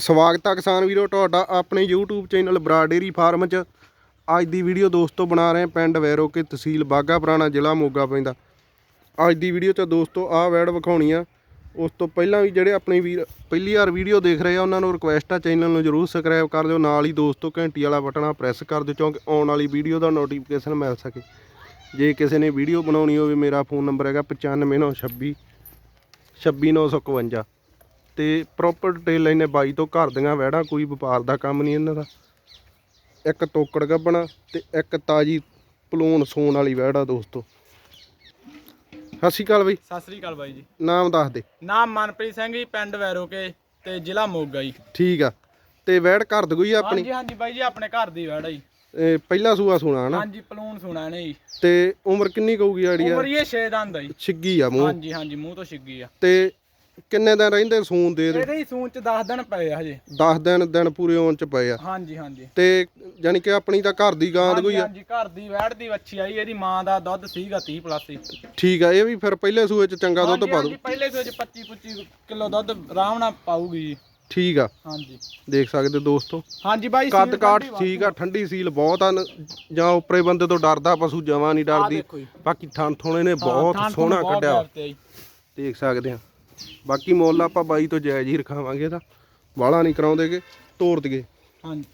ਸਵਾਗਤ ਹੈ ਕਿਸਾਨ ਵੀਰੋ, ਤੁਹਾਡਾ ਆਪਣੇ YouTube ਚੈਨਲ ਬਰਾ ਡੇਰੀ ਫਾਰਮ 'ਚ। ਅੱਜ ਦੀ ਵੀਡੀਓ ਦੋਸਤੋ ਬਣਾ ਰਹੇ ਪਿੰਡ ਵੈਰੋ ਕੇ ਤਹਿਸੀਲ ਬਾਗਾ ਪੁਰਾਣਾ, ਜ਼ਿਲ੍ਹਾ ਮੋਗਾ ਪੈਂਦਾ। ਅੱਜ ਦੀ ਵੀਡੀਓ 'ਚ ਦੋਸਤੋ ਆਹ ਵੈੜ ਵਿਖਾਉਣੀ ਆ। ਉਸ ਤੋਂ ਪਹਿਲਾਂ ਵੀ ਜਿਹੜੇ ਆਪਣੇ ਵੀਰ ਪਹਿਲੀ ਵਾਰ ਵੀਡੀਓ ਦੇਖ ਰਹੇ ਆ, ਉਹਨਾਂ ਨੂੰ ਰਿਕੁਐਸਟ ਆ, ਚੈਨਲ ਨੂੰ ਜਰੂਰ ਸਬਸਕ੍ਰਾਈਬ ਕਰ ਦਿਓ। ਨਾਲ ਹੀ ਦੋਸਤੋ ਘੰਟੀ ਵਾਲਾ ਬਟਨਾ ਆ ਪ੍ਰੈਸ ਕਰ ਦਿਓ, ਕਿਉਂਕਿ ਆਉਣ ਵਾਲੀ ਵੀਡੀਓ ਦਾ ਨੋਟੀਫਿਕੇਸ਼ਨ ਮਿਲ ਸਕੇ। ਜੇ ਕਿਸੇ ਨੇ ਵੀਡੀਓ ਬਣਾਉਣੀ ਹੋਵੇ, ਮੇਰਾ ਫੋਨ ਨੰਬਰ ਹੈਗਾ 95926 26951 ਤੇ ਪ੍ਰੋਪਰ ਡਿਟੇਲ ਲੈਨੇ ਬਾਈ ਤੋਂ ਘਰ ਦੀਆਂ ਵੈੜਾਂ ਕੋਈ ਵਪਾਰ ਦਾ ਕੰਮ ਨਹੀਂ ਇਹਨਾਂ ਦਾ। ਇੱਕ ਤੋਕੜ ਗੱਬਣਾ ਤੇ ਇੱਕ ਤਾਜੀ ਪਲੂਣ ਸੂਣ ਵਾਲੀ ਆ ਦੋਸਤੋ। ਸਤਿ ਸ਼੍ਰੀ ਅਕਾਲ ਬਈ। ਸਤਿ ਸ੍ਰੀ ਅਕਾਲ ਬਾਈ ਜੀ। ਨਾਮ ਦੱਸ ਦੇ। ਨਾਮ ਮਨਪ੍ਰੀਤ ਸਿੰਘ ਜੀ ਪਿੰਡ ਵੈਰੋਕੇ ਤੇ ਜ਼ਿਲ੍ਹਾ ਮੋਗਾ ਜੀ। ਠੀਕ ਆ। ਤੇ ਵੈੜ ਘਰ ਦਗੂਈ ਆਪਣੀ? ਹਾਂਜੀ ਹਾਂਜੀ ਬਾਈ ਜੀ ਆਪਣੇ ਘਰ ਦੀ ਵੈੜ ਜੀ। ਇਹ ਪਹਿਲਾ ਸੂਆ ਸੁਣਾ ਹਨਾ? ਹਾਂਜੀ ਪਲੂਨ ਸੁਣਾ ਨੇ ਜੀ। ਤੇ ਉਮਰ ਕਿੰਨੀ ਕਹੂਗੀ ਆੜੀ ਆ ਉਮਰ ਇਹ 6 ਦੰਦ ਆ ਜੀ। ਛਿੱਗੀ ਆ ਮੂੰਹ? ਹਾਂਜੀ ਹਾਂਜੀ ਮੂੰਹ ਤੋਂ ਛਿੱਗੀ ਆ। ਤੇ ਕਿੰਨੇ ਦਿਨ ਰਹਿੰਦੇ ਸੂਣ ਦੇ ਦੇ ਇਹਦੇ ਹੀ ਸੂਨ ਚ 10 ਦਿਨ ਪਏ ਆ ਹਜੇ। 10 ਦਿਨ ਦਿਨ ਪੂਰੇ ਹੋਣ ਚ ਪਏ ਆ। ਹਾਂਜੀ ਹਾਂਜੀ। ਤੇ ਯਾਨੀ ਕਿ ਆਪਣੀ ਤਾਂ ਘਰ ਦੀ ਗਾਂ ਹਾਂਜੀ ਦਗੂਈ ਆ? ਹਾਂਜੀ ਘਰ ਦੀ ਵੈੜ ਦੀ ਵੱਛੀ ਆਈ ਇਹਦੀ ਮਾਂ ਦਾ ਦੁੱਧ ਸੀਗਾ 30 ਪਲੱਸ ਸੀ ਠੀਕ ਆ ਇਹ ਵੀ ਫਿਰ ਪਹਿਲੇ ਸੂਏ ਚ ਚੰਗਾ ਦੁੱਧ ਹਾਂਜੀ, ਪਾ ਦੂ ਹਾਂਜੀ, ਪਹਿਲੇ ਸੋਚ 25 25 ਕਿਲੋ ਦੁੱਧ ਆਰਾਮ ਨਾਲ ਪਾਊਗੀ ਜੀ। ਠੀਕ ਆ। ਹਾਂਜੀ। ਦੇਖ ਸਕਦੇ ਦੋਸਤੋ? ਹਾਂਜੀ ਬਾਈ ਕੱਦ ਕਾਠ ਠੀਕ ਆ ਠੰਡੀ ਸੀਲ ਬਹੁਤ ਆ ਨ- ਜਾਂ ਉੱਪਰੇ ਬੰਦੇ ਤੋਂ ਡਰਦਾ ਪਸ਼ੂ ਜਮਾਂ ਨਹੀਂ ਡਰਦੀ। ਬਾਕੀ ਥਣ ਥੋਣੇ ਨੇ ਹਾਂ, ਬਹੁਤ ਸੋਹਣਾ ਕੱਢਿਆ। ਦੇਖ ਸਕਦੇ ਆ। ਬਾਕੀ ਮੁੱਲ ਆਪਾਂ ਬਾਈ ਤੋਂ ਜਾਇਜ਼ ਹੀ ਰਖਾਵਾਂਗੇ ਇਹਦਾ ਬਾਲਾ ਨਹੀਂ ਕਰਾਉਂਦੇਗੇ ਤੋੜ ਦਈਏ ਹਾਂਜੀ।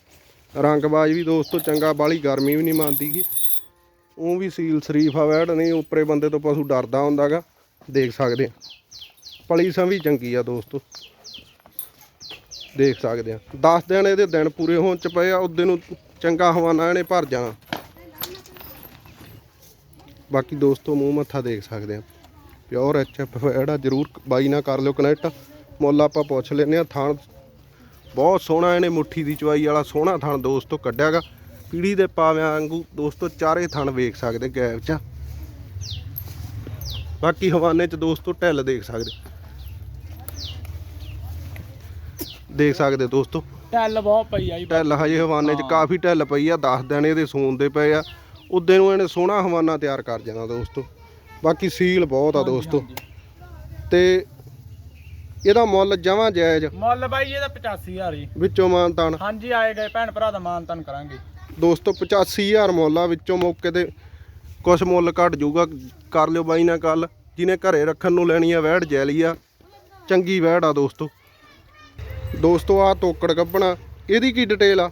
ਰੰਗਬਾਜ਼ ਵੀ ਦੋਸਤੋ ਚੰਗਾ ਬਾਲੀ ਗਰਮੀ ਵੀ ਨਹੀਂ ਮੰਨਦੀਗੀ। ਉਹ ਵੀ ਸੀਲ ਸ਼ਰੀਫ ਆ ਵੈੜ ਨਹੀਂ ਉੱਪਰੇ ਬੰਦੇ ਤੋਂ ਪਸ਼ੂ ਡਰਦਾ ਹੁੰਦਾਗਾ। ਦੇਖ ਸਕਦੇ ਆ। ਪਲੀ ਵੀ ਚੰਗੀ ਆ ਦੋਸਤੋ। ਦੇਖ ਸਕਦੇ ਆ। 10 ਦਿਨ ਇਹਦੇ ਦਿਨ ਪੂਰੇ ਹੋਣ ਚ ਪਏ ਆ ਉਹਦੇ ਨੂੰ ਚੰਗਾ ਹਵਾਨਾ ਇਹਨੇ ਭਰ ਜਾਣਾ। ਬਾਕੀ ਦੋਸਤੋ ਮੂੰਹ ਮੱਥਾ ਦੇਖ ਸਕਦੇ ਆ। ਪਿਓਰ ਐਚਐਫ ਵੈੜ ਜਰੂਰ ਬਾਈ ਨਾਲ ਕਰ ਲਿਓ ਕਨੈਕਟ। ਮੁੱਲ ਆਪਾਂ ਪੁੱਛ ਲੈਨੇ ਆ ਥਾਣ ਬਹੁਤ ਸੋਹਣਾ ਇਹਨੇ ਮੁੱਠੀ ਦੀ ਚਵਾਈ ਵਾਲਾ ਸੋਹਣਾ ਥਣ ਦੋਸਤੋ ਕੱਢਿਆਗਾ। ਪੀੜੀ ਦੇ ਪਾਵਿਆਂ ਵਾਂਗੂ ਦੋਸਤੋ ਚਾਰੇ ਥਣ ਵੇਖ ਸਕਦੇ ਗੈਪ 'ਚ। ਬਾਕੀ ਹਵਾਨੇ 'ਚ ਦੋਸਤੋ ਢਿੱਲ ਦੇਖ ਸਕਦੇ। ਦੇਖ ਸਕਦੇ ਦੋਸਤੋ। ਟੈਲ ਬਹੁਤ ਪਈ ਆ ਜੀ। ਢਿੱਲ ਹਜੇ ਹਵਾਨੇ 'ਚ ਕਾਫੀ ਢਿੱਲ ਪਈ ਆ 10 ਦਿਨ ਇਹਦੇ ਸੂਣ ਦੇ ਪਏ ਆ। ਉਦੋਂ ਨੂੰ ਇਹਨੇ ਸੋਹਣਾ ਹਵਾਨਾ ਤਿਆਰ ਕਰ ਜਾਣਾ ਦੋਸਤੋ। ਬਾਕੀ ਸੀਲ ਬਹੁਤ ਆ ਦੋਸਤੋ। ਤੇ ਇਹਦਾ ਮੁੱਲ ਜਮਾਂ ਜਾਇਜ਼? ਮੁੱਲ ਬਾਈ ਇਹਦਾ 85000 ਜੀ। ਵਿੱਚੋਂ ਮਾਨਤਾਨ? ਹਾਂਜੀ ਆਏ ਗਏ ਭੈਣ ਭਰਾ ਦਾ ਮਾਨ ਤਾਨ ਕਰਾਂਗੇ। ਦੋਸਤੋ 85000 ਮੁੱਲ ਆ ਵਿੱਚੋਂ ਮੌਕੇ ਤੇ ਕੁਛ ਮੁੱਲ ਘਟ ਜਾਊਗਾ। ਕਰ ਲਿਓ ਬਾਈ ਨਾਲ ਗੱਲ। ਜਿਹਨੇ ਘਰੇ ਰੱਖਣ ਨੂੰ ਲੈਣੀ ਆ ਵੈੜ ਜੈਲੀ ਆ। ਚੰਗੀ ਵੈੜ ਆ ਦੋਸਤੋ। ਦੋਸਤੋ ਆ ਤੋਕੜ ਗੱਬਣਾ ਇਹਦੀ ਕੀ ਡਿਟੇਲ ਆ?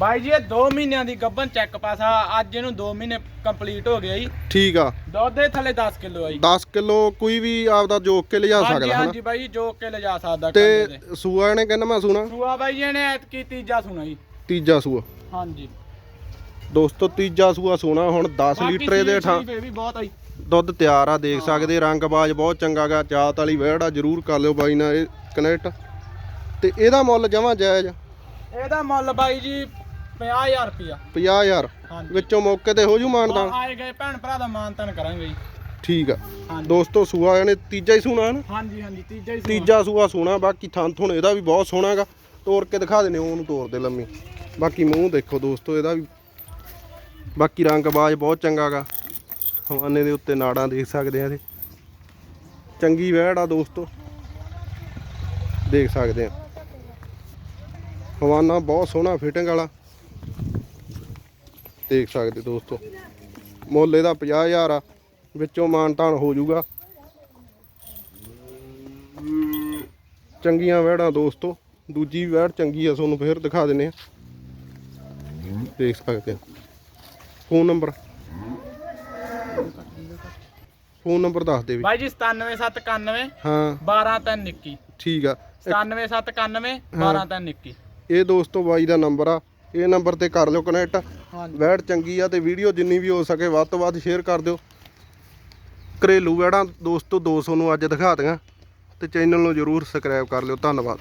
ਬਾਈ ਜੀ ਇਹ 2 ਮਹੀਨਿਆਂ ਦੀ ਗੱਬਨ ਚੈੱਕ ਪਾਸਾ ਅੱਜ ਇਹਨੂੰ 2 ਮਹੀਨੇ ਕੰਪਲੀਟ ਹੋ ਗਏ ਜੀ। ਠੀਕ ਆ। ਦੁੱਧ ਦੇ ਥੱਲੇ 10 ਕਿਲੋ ਆ ਜੀ। 10 ਕਿਲੋ ਕੋਈ ਵੀ ਆਪਦਾ ਜੋਕ ਕੇ ਲਿਜਾ ਹਾਂਜੀ ਸਕਦਾ ਹਨਾ? ਹਾਂਜੀ ਬਾਈ ਜੋ ਕੇ ਲਿਜਾ ਸਕਦਾ ਦੇ ਤੇ। ਸੂਆ ਇਹਨੇ ਕਹਿੰਦਾ ਮੈਂ ਸੁਣਾ? ਸੂਆ ਬਾਈ ਜੀ ਇਹਨੇ ਐਤਕੀ ਤੀਜਾ ਸੁਣਾ ਜੀ। ਤੀਜਾ ਸੂਆ। ਹਾਂਜੀ। ਦੋਸਤੋ ਤੀਜਾ ਸੂਆ ਸੋਨਾ ਹੁਣ 10 ਬਾਕੀ ਲੀਟਰ ਸੀਲ ਠਾਂ ਸੀਲ ਇਹ ਵੀ ਬਹੁਤ ਆ ਜੀ। ਦੁੱਧ ਤਿਆਰ ਆ ਦੇਖ ਸਕਦੇ ਰੰਗਬਾਜ਼ ਬਹੁਤ ਚੰਗਾ ਗਾ ਚਾਤ ਵਾਲੀ ਵਹਿੜ ਆ ਜਰੂਰ ਕਰ ਲਿਓ ਬਾਈ ਨਾਲ ਇਹ ਕਨੈਕਟ। ਤੇ ਇਹਦਾ ਮੁੱਲ ਜਮਾਂ ਜਾਇਜ਼ ਇਹਦਾ ਮੁੱਲ ਬਾਈ ਜੀ 50000 ਰੁਪਿਆ 50000 ਹਾਂਜੀ। ਵਿੱਚੋਂ ਮੌਕੇ ਤੇ ਹੋ ਜੂ ਮਾਨਦਾ ਆਏ ਗਏ ਭੈਣ ਭਰਾ ਦਾ ਮਾਨ ਤਾਨ ਕਰਾਂਗੇ ਜੀ। ਠੀਕ ਆ। ਹਾਂਜੀ। ਦੋਸਤੋ ਸੂਆ ਇਹਨੇ ਤੀਜਾ ਹੀ ਸੂਣਾ ਹੈ ਨਾ? ਹਾਂਜੀ ਹਾਂਜੀ ਤੀਜਾ ਹੀ ਸੂਆ। ਤੀਜਾ ਸੂਆ ਸੋਨਾ ਬਾਕੀ ਥਾਂ ਥੁਣ ਇਹਦਾ ਵੀ ਬਹੁਤ ਸੋਹਣਾ ਗਾ ਤੋੜ ਕੇ ਦਿਖਾ ਦੇਣੇ ਉਹਨੂੰ ਤੋੜ ਦੇ ਲੰਮੀ। ਬਾਕੀ ਮੂੰਹ ਦੇਖੋ ਦੋਸਤੋ ਇਹਦਾ ਵੀ। ਬਾਕੀ ਰੰਗਬਾਜ਼ ਬਹੁਤ ਚੰਗਾ ਗਾ ਹਵਾਨੇ ਦੇ ਉੱਤੇ ਨਾੜਾਂ ਦੇਖ ਸਕਦੇ ਆ ਇਹਦੇ। ਚੰਗੀ ਵਹਿੜ ਆ ਦੋਸਤੋ। ਦੇਖ ਸਕਦੇ ਆ। ਹਵਾਨਾ ਬਹੁਤ ਸੋਹਣਾ ਫਿਟਿੰਗ ਵਾਲਾ। ਦੇਖ ਸਕਦੇ ਦੋਸਤੋ। ਮੁੱਲ ਇਹਦਾ 50000 ਆ ਵਿੱਚੋਂ ਮਾਨਤਾਨ ਹੋ ਜਾਊਗਾ। ਚੰਗੀਆਂ ਵਹਿੜਾਂ ਦੋਸਤੋ ਦੂਜੀ ਵਹਿੜ ਚੰਗੀ ਆ ਤੁਹਾਨੂੰ ਫੇਰ ਦਿਖਾ ਦਿੰਨੇ ਆ। ਦੇਖ ਸਕਦੇ ਆ। Phone number. ਫੋਨ ਨੰਬਰ ਦੱਸ ਦੇ ਵੀ। ਬਾਈ ਜੀ 97791 ਹਾਂ। 12321 ਠੀਕ ਆ। 97791 12321 ਇਹ ਦੋਸਤੋ ਬਾਈ ਦਾ ਨੰਬਰ ਆ। ਇਹ ਨੰਬਰ ਤੇ ਕਰ ਲਿਓ ਕਨੈਕਟ। ਵਹਿੜ ਚੰਗੀ ਆ ਤੇ ਵੀਡੀਓ ਜਿੰਨੀ ਵੀ ਹੋ ਸਕੇ ਵੱਧ ਤੋਂ ਵੱਧ ਸ਼ੇਅਰ ਕਰ ਦਿਓ। ਘਰੇਲੂ ਵਹਿੜਾਂ ਦੋਸਤੋ 200 ਨੂੰ ਅੱਜ ਦਿਖਾ ਦਿਆਂ। ਤੇ ਚੈਨਲ ਨੂੰ ਜਰੂਰ ਸਬਸਕ੍ਰਾਈਬ ਕਰ ਲਿਓ। ਧੰਨਵਾਦ।